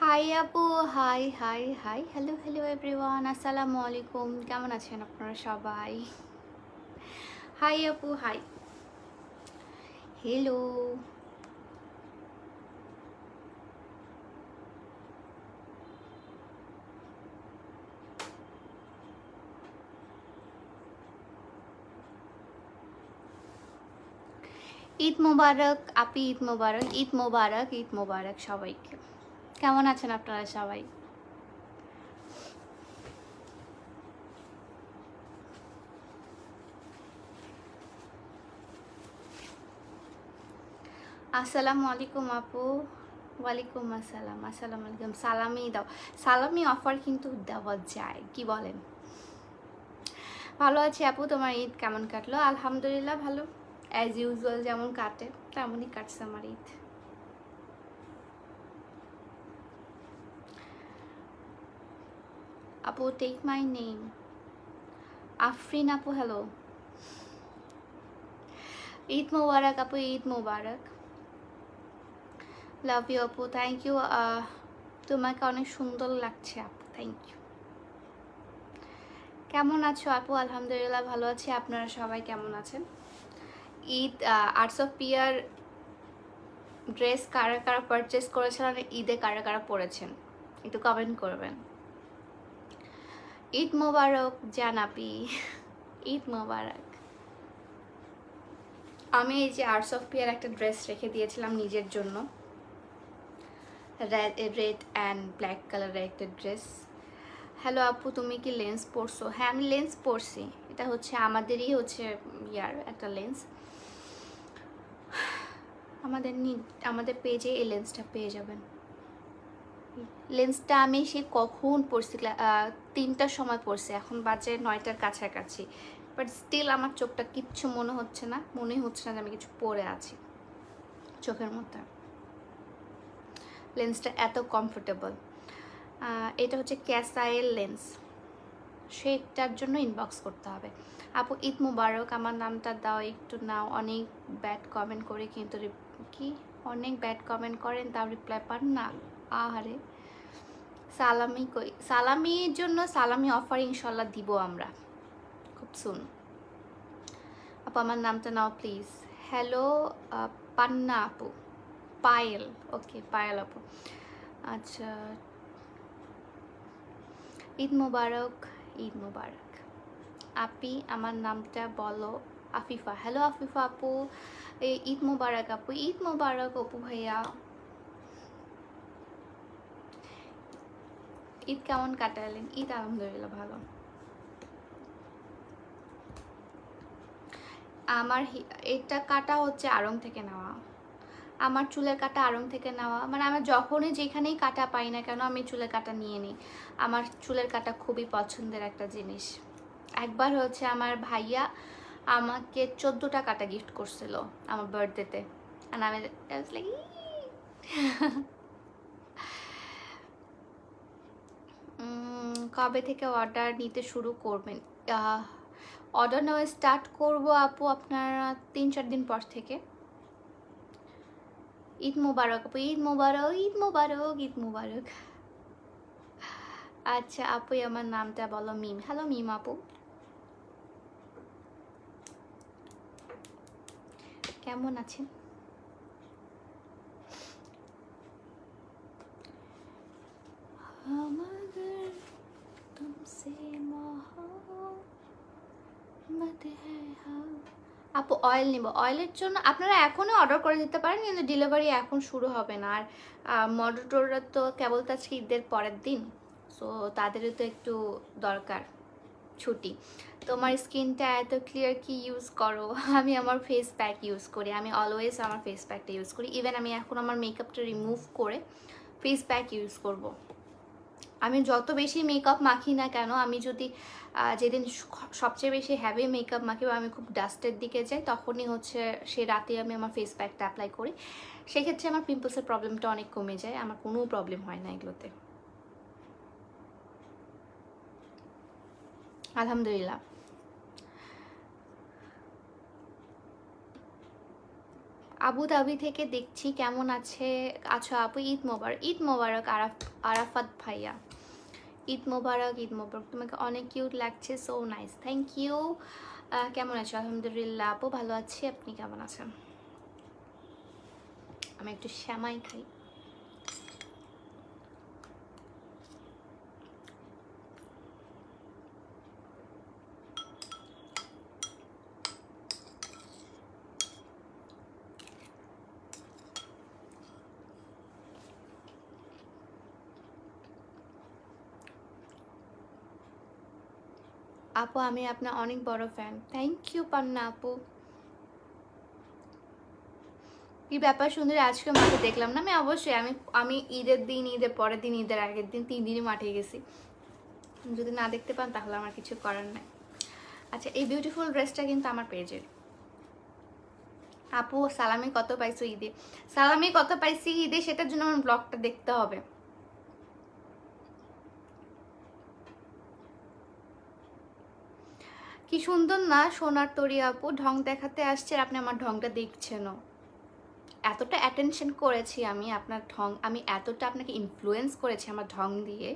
High আপু hi hi hi hello hello everyone আসসালামু আলাইকুম কেমন আছেন আপনারা সবাই? হাই আপু হাই হ্যালো ঈদ মোবারক, আপি ঈদ মোবারক ঈদ মোবারক ঈদ মোবারক সবাইকে। কেমন আছেন আপনারা সবাই? আসসালামু আলাইকুম আপু। ওয়ালাইকুম আসসালাম। আসসালামু আলাইকুম। সালামি দাও। সালামি অফার কিন্তু দেওয়া যায়, কি বলেন? ভালো আছি আপু, তোমার ঈদ কেমন কাটলো? আলহামদুলিল্লাহ ভালো। অ্যাজ ইউজুয়াল যেমন কাটে, তেমনই কাটছে আমার ঈদ। আপু টেক মাই নেম আফরিন আপু হ্যালো ঈদ মোবারক আপু, ঈদ মোবারক. লাভ ইউ আপু থ্যাংক ইউ তোমাকে অনেক সুন্দর লাগছে আপু থ্যাংক ইউ কেমন আছো আপু? আলহামদুলিল্লাহ ভালো আছি, আপনারা সবাই কেমন আছেন? ঈদ আর্টস অফ পিয়ার ড্রেস কারা কারা পারচেস করেছেন, আর ঈদে কারা কারা পরেছেন একটু কমেন্ট করবেন। ঈদ মোবারক জানাপি ঈদ মোবারক। আমি এই যে আর্টস অফ পিয়ার একটা ড্রেস রেখে দিয়েছিলাম নিজের জন্য। রেড অ্যান্ড ব্ল্যাক কালারের একটা ড্রেস হ্যালো আপু, তুমি কি লেন্স পরছো? হ্যাঁ আমি লেন্স পরছি। এটা হচ্ছে আমাদেরই হচ্ছে ইয়ার একটা লেন্স আমাদের আমাদের পেজে এই লেন্সটা পেয়ে যাবেন। লেন্সটা আমি সে কখন পড়ছি তিনটার সময় পড়ছি, এখন বাজে নয়টার কাছাকাছি। বাট স্টিল আমার চোখটা কিচ্ছু মনে হচ্ছে না মনে হচ্ছে না যে আমি কিছু পরে আছি চোখের মধ্যে। লেন্সটা এত কমফোর্টেবল এটা হচ্ছে ক্যাসাইল লেন্স সেটার জন্য ইনবক্স করতে হবে। আপু, ঈদ মুবারক, আমার নামটা দাও একটু নাও, অনেক ব্যাড কমেন্ট করে কিন্তু কি? অনেক ব্যাড কমেন্ট করেন, তাও রিপ্লাই পান না? আহারে। সালামি কই, সালামির জন্য সালামি অফার ইনশাল্লাহ দিব আমরা। খুব সুন আপু, আমার নামটা নাও প্লিজ হ্যালো পান্না আপু। পায়েল। ওকে পায়েল আপু। আচ্ছা। ঈদ মুবারক ঈদ মুবারক। আপি, আমার নামটা বলো আফিফা। হ্যালো আফিফা আপু। এই ঈদ মুবারক আপু। ঈদ মুবারক অপু ভাইয়া। ঈদ কেমন কাটালেন? ঈদ আলহামদুলিল্লাহ ভালো। আমার এটা কাটা হচ্ছে আড়ং থেকে নেওয়া। আমার চুলের কাটা আড়ং থেকে নেওয়া। মানে আমি যখনই যেখানেই কাটা পাই না কেন আমি চুলের কাটা নিয়ে নিই। আমার চুলের কাটা খুবই পছন্দের একটা জিনিস। একবার হচ্ছে আমার ভাইয়া আমাকে চোদ্দোটা কাটা গিফট করছিল আমার বার্থডেতে আর আমি কবে থেকে অর্ডার নিতে শুরু করবেন? অর্ডার নেওয়া স্টার্ট করব আপু আপনারা তিন চার দিন পর থেকে। ঈদ মুবারক আপু, ঈদ মুবারক ঈদ মুবারক ঈদ মুবারক। আচ্ছা আপু আমার নামটা বলো, মিম। হ্যালো মিম আপু। কেমন আছেন? আপু অয়েল নিব। অয়েলের জন্য আপনারা এখনও অর্ডার করে দিতে পারেন, কিন্তু ডেলিভারি এখন শুরু হবে না। আর মডারটোররা তো কেবল তো আজকে ঈদের পরের দিন সো তাদেরও তো একটু দরকার ছুটি। তোমার স্কিনটা এত ক্লিয়ার কি ইউজ করো? আমি আমার ফেস প্যাক ইউজ করি, আমি অলওয়েজ আমার ফেস প্যাকটা ইউজ করি। ইভেন আমি এখন আমার মেকআপটা রিমুভ করে ফেস প্যাক ইউজ করব। আমি যত বেশি মেকআপ মাখি না কেন, আমি যদি যেদিন সবচেয়ে বেশি হ্যাভি মেকআপ মাখি বা আমি খুব ডাস্টের দিকে যাই, তখনই হচ্ছে সে রাতে আমি আমার ফেস প্যাকটা অ্যাপ্লাই করি। সেক্ষেত্রে আমার পিম্পলসের প্রবলেমটা অনেক কমে যায়, আমার কোনো প্রবলেম হয় না এগুলোতে। আলহামদুলিল্লাহ। আবুধাবি থেকে দেখছি, কেমন আছে? আছো আপু, ঈদ মোবারক ঈদ মোবারক, আরাফ, আরাফাত ভাইয়া। ঈদ মোবারক ঈদ মোবারক। তোমাকে অনেক কিউট লাগছে সো নাইস থ্যাংক ইউ কেমন আছো? আলহামদুলিল্লাহ, আপু ভালো আছি, আপনি কেমন আছেন? আমি একটু শ্যামাই খাই। আপু, আমি আপনার অনেক বড় ফ্যান থ্যাংক ইউ পান্না আপু। কি ব্যাপার সুন্দরী, আজকে মাঠে দেখলাম না? আমি অবশ্যই, আমি আমি ঈদের দিন, ঈদের পরের দিন, ঈদের আগের দিন তিন দিনই মাঠে গেছি। যদি না দেখতে পান, তাহলে আমার কিছু করার নাই। আচ্ছা এই বিউটিফুল ড্রেসটা কিন্তু আমার পেজের আপু, সালামি কত পাইছো ঈদে? সালামি কত পাইছি ঈদে? সেটার জন্য আমার ব্লগটা দেখতে হবে। কি সুন্দর না, সোনার তরি আপু, ঢং দেখাতে আসছে আপনি আমার ঢংটা দেখছেনও। এতটা অ্যাটেনশন করেছি আমি আপনার ঢং, আমি এতটা আপনাকে ইনফ্লুয়েন্স করেছি আমার ঢং দিয়ে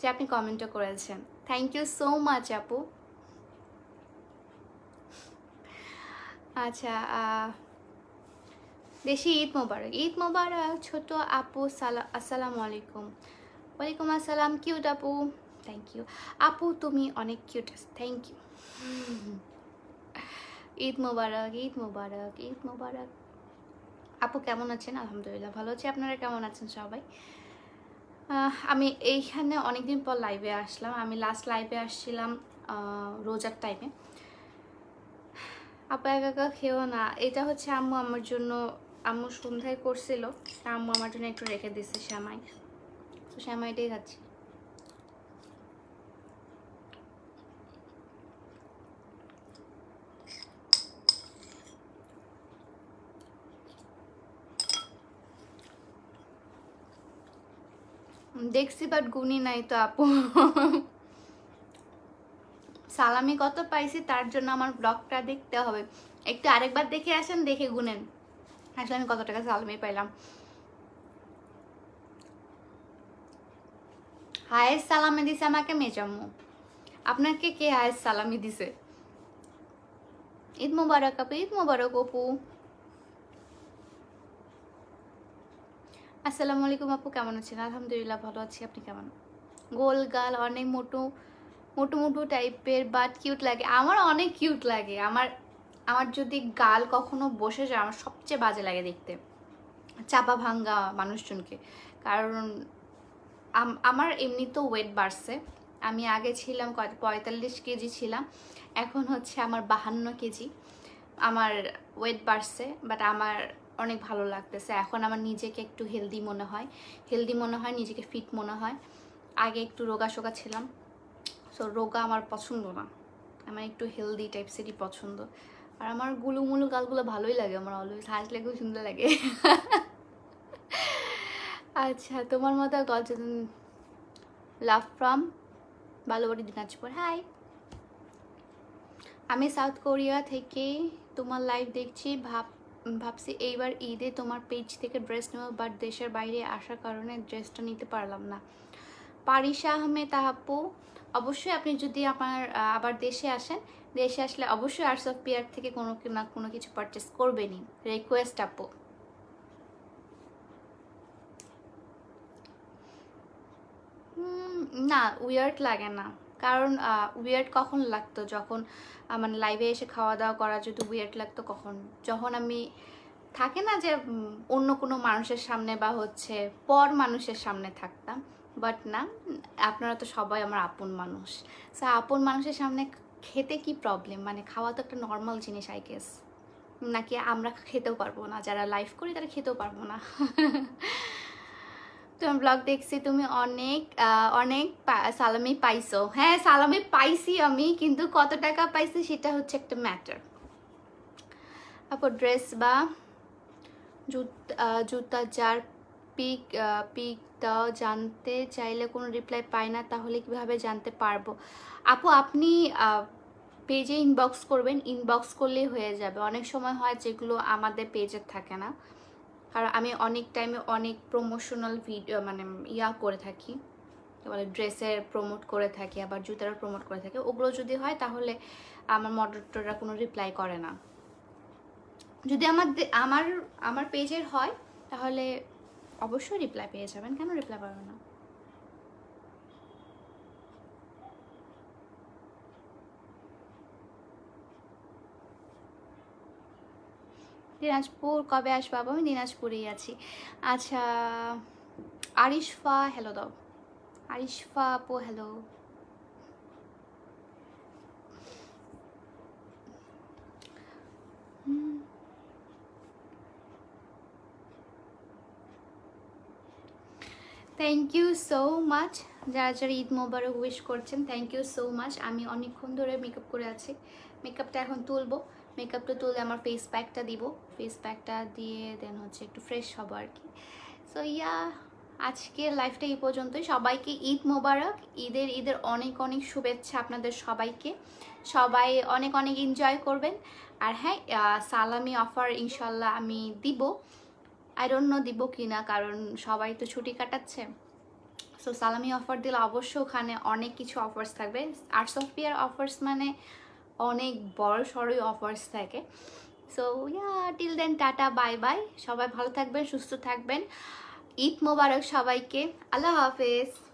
যে আপনি কমেন্টও করেছেন। থ্যাংক ইউ সো মাচ আপু। আচ্ছা দেশি ঈদ মোবারক। ঈদ মোবারক, ছোট আপু, সালা, আসসালামু আলাইকুম। ওয়ালাইকুম আসসালাম কিউট আপু। থ্যাংক ইউ আপু, তুমি অনেক cute thank you Eid Mubarak Eid Mubarak Eid Mubarak. আপু কেমন আছেন? আলহামদুলিল্লাহ ভালো আছি। আপনারা কেমন আছেন সবাই? আমি এইখানে অনেকদিন পর লাইভে আসলাম। আমি লাস্ট লাইভে আসছিলাম রোজার টাইমে আপা একা একা খেও না। এটা হচ্ছে আম্মু আমার জন্য, আম্মু সন্ধ্যায় করছিল। আম্মু আমার জন্য একটু রেখে দিচ্ছে শ্যামাই। তো শ্যামাইটাই খাচ্ছি। দেখছি বাট গুনি নাই তো আপু। সালামি কত পাইছি, তার জন্য আমার ব্লগটা দেখতে হবে। একটু আরেকবার দেখে আসেন, দেখে গুনেন। আসলে আমি কত টাকা সালামি পাইলাম। হায়েস্ট সালামি দিছে আমাকে মেজাম্মু আপনাকে কে হায়েস্ট সালামি দিছে? ঈদ মোবারক আপু, ঈদ মোবারক অপু। আসসালামু আলাইকুম আপু, কেমন আছেন? আলহামদুলিল্লাহ ভালো আছি। আপনি কেমন? গোল গাল, অনেক মোটু মোটু মোটু টাইপের বাট কিউট লাগে। আমার অনেক কিউট লাগে। আমার আমার যদি গাল কখনো বসে যায়, আমার সবচেয়ে বাজে লাগে দেখতে। চাপা ভাঙ্গা মানুষজনকে। কারণ আমার এমনি তো ওয়েট বাড়ছে। আমি আগে ছিলাম পঁয়তাল্লিশ কেজি ছিলাম। এখন হচ্ছে আমার বাহান্ন কেজি। আমার ওয়েট বাড়ছে বাট আমার অনেক ভালো লাগতেছে। এখন আমার নিজেকে একটু হেলদি মনে হয়। হেলদি মনে হয়, নিজেকে ফিট মনে হয়। আগে একটু রোগা সোগা ছিলাম। সো রোগা আমার পছন্দ না। আমার একটু হেলদি টাইপসেরই পছন্দ। আর আমার গুলুমুলু গালগুলো ভালোই লাগে আমার অলওয়েজ হাসলে খুব সুন্দর লাগে। আচ্ছা তোমার মতো গল্প love from Balubari, Dinajpur? Hi আমি সাউথ কোরিয়া থেকে তোমার লাইভ দেখছি। ভাব ভাবছি এইবার ঈদে তোমার পেজ থেকে ড্রেস নেব বাট দেশের বাইরে আসার কারণে ড্রেসটা নিতে পারলাম না। পারিশা আহমেদ আপু, অবশ্যই আপনি যদি আমার আবার দেশে আসেন, দেশে আসলে অবশ্যই আর্টস অফ পিয়ার থেকে কোনো না কোনো কিছু পারচেস করবেনই। রিকোয়েস্ট আপু। না উইয়ার্ড লাগে না। কারণ উইয়ার্ড কখন লাগতো? যখন মানে লাইভে এসে খাওয়া দাওয়া করা যদি উইয়ার্ড লাগতো কখন? যখন আমি থাকে না যে অন্য কোনো মানুষের সামনে বা হচ্ছে পর মানুষের সামনে থাকতাম বাট না, আপনারা তো সবাই আমার আপন মানুষ। সো আপন মানুষের সামনে খেতে কি প্রবলেম মানে খাওয়া তো একটা নর্মাল জিনিস আই গেস নাকি আমরা খেতেও পারব না? যারা লাইভ করি তারা খেতেও পারব না। তোমার ব্লগ দেখছি, তুমি অনেক অনেক সালামি পাইছো। হ্যাঁ সালামি পাইছি আমি, কিন্তু কত টাকা পাইছি সেটা হচ্ছে একটা ম্যাটার তারপর ড্রেস বা জুত- জুতা যার পিক পিকটাও জানতে চাইলে কোনো রিপ্লাই পাই না, তাহলে কীভাবে জানতে পারব? আপু, আপনি পেজে ইনবক্স করবেন ইনবক্স করলেই হয়ে যাবে। অনেক সময় হয় যেগুলো আমাদের পেজে থাকে না। কারণ আমি অনেক টাইমে অনেক প্রমোশনাল ভিডিও মানে ইয়া করে থাকি। মানে ড্রেসের প্রমোট করে থাকি, আবার জুতারও প্রমোট করে থাকি। ওগুলো যদি হয় তাহলে আমার মডারেটররা কোনো রিপ্লাই করে না। যদি আমার আমার আমার পেজের হয়, তাহলে অবশ্যই রিপ্লাই পেয়ে যাবেন। কেন রিপ্লাই পাবেন না? দিনাজপুর, কবে আসব? আপু? আমি দিনাজপুরেই আছি। আচ্ছা আরিশফা হ্যালো দাও। আরিশফা আপু hello thank you so much যারা যারা ঈদ মোবারক উইশ করছেন থ্যাংক ইউ সো মাচ আমি অনেকক্ষণ ধরে মেকআপ করে আছি। মেকআপটা এখন তুলবো। মেকআপটা তুলে আমার ফেস প্যাকটা দিব। ফেস প্যাকটা দিয়ে দেন হচ্ছে একটু ফ্রেশ হব আর কি। সো ইয়া, আজকের লাইফটা এই পর্যন্তই। সবাইকে ঈদ মোবারক। ঈদের ঈদের অনেক অনেক শুভেচ্ছা আপনাদের সবাইকে। সবাই অনেক অনেক এনজয় করবেন। আর হ্যাঁ সালামি অফার ইনশাল্লাহ আমি দিব। আই ডোন্ট নো দিব কি না, কারণ সবাই তো ছুটি কাটাচ্ছে। সো সালামি অফার দিলে অবশ্য ওখানে অনেক কিছু অফার্স থাকবে। আর্টস অফ পিয়ার অফার্স মানে অনেক বড় সড়ই অফার্স থাকে। So yeah till then tata bye bye সবাই ভালো থাকবেন, সুস্থ থাকবেন। ঈদ মোবারক সবাইকে। আল্লাহ হাফেজ।